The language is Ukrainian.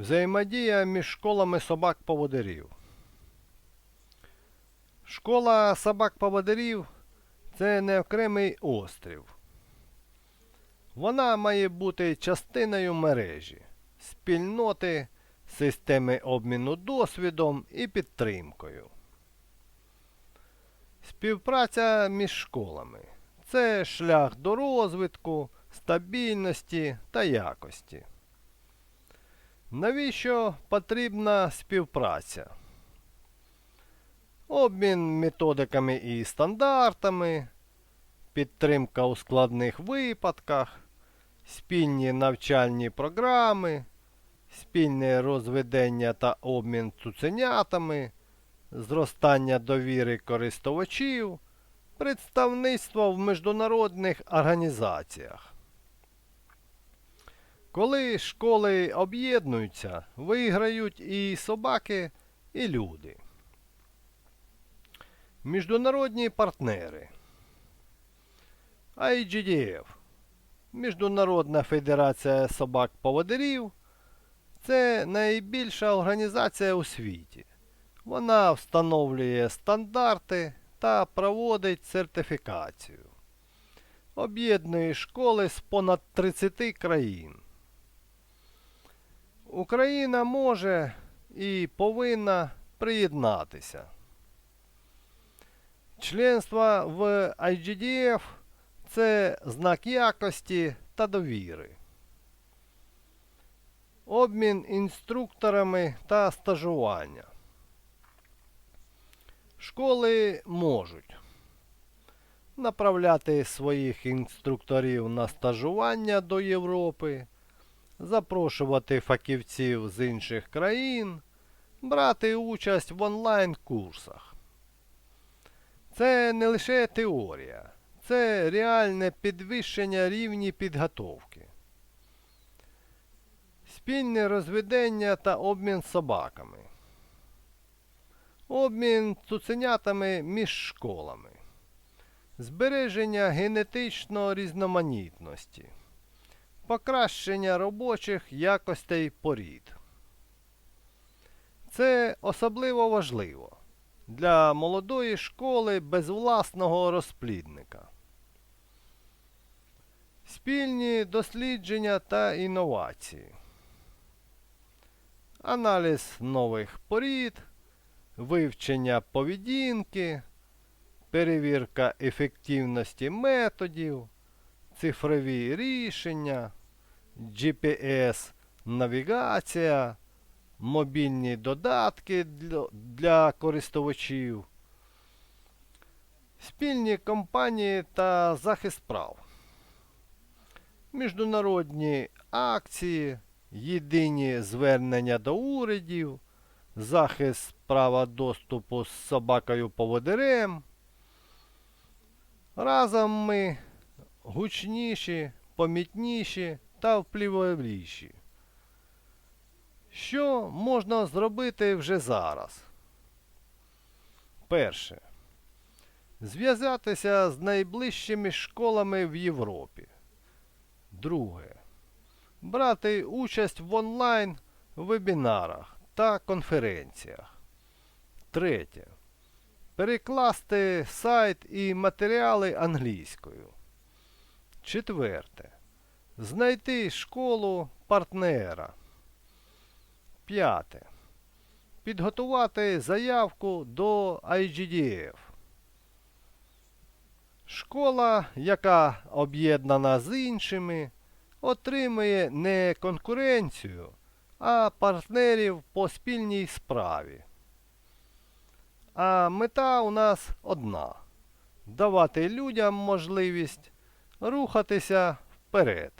Взаємодія між школами собак-поводирів. Школа собак-поводирів це не окремий острів. Вона має бути частиною мережі, спільноти, системи обміну досвідом і підтримкою. Співпраця між школами це шлях до розвитку, стабільності та якості. Навіщо потрібна співпраця? Обмін методиками і стандартами, підтримка у складних випадках, спільні навчальні програми, спільне розведення та обмін цуценятами, зростання довіри користувачів, представництво в міжнародних організаціях. Коли школи об'єднуються, виграють і собаки, і люди. Міжнародні партнери. IGDF Міжнародна федерація собак-поводирів це найбільша організація у світі. Вона встановлює стандарти та проводить сертифікацію. Об'єднує школи з понад 30 країн. Україна може і повинна приєднатися. Членство в IGDF це знак якості та довіри. Обмін інструкторами та стажування. Школи можуть направляти своїх інструкторів на стажування до Європи, запрошувати фахівців з інших країн, брати участь в онлайн-курсах. Це не лише теорія, це реальне підвищення рівні підготовки. Спільне розведення та обмін собаками. Обмін цуценятами між школами. Збереження генетичної різноманітності. Покращення робочих якостей порід. Це особливо важливо для молодої школи без власного розплідника. Спільні дослідження та інновації. Аналіз нових порід, вивчення поведінки, перевірка ефективності методів, цифрові рішення, GPS, навігація, мобільні додатки для, користувачів, спільні компанії та захист прав, міжнародні акції, єдині звернення до урядів, захист права доступу з собакою поводирем. Разом ми гучніші, помітніші та впливовіші. Що можна зробити вже зараз? Перше. Зв'язатися з найближчими школами в Європі. Друге. Брати участь в онлайн вебінарах та конференціях. Третє. Перекласти сайт і матеріали англійською. Четверте. Знайти школу партнера. П'яте. Підготувати заявку до IGDF. Школа, яка об'єднана з іншими, отримує не конкуренцію, а партнерів по спільній справі. А мета у нас одна давати людям можливість рухатися вперед.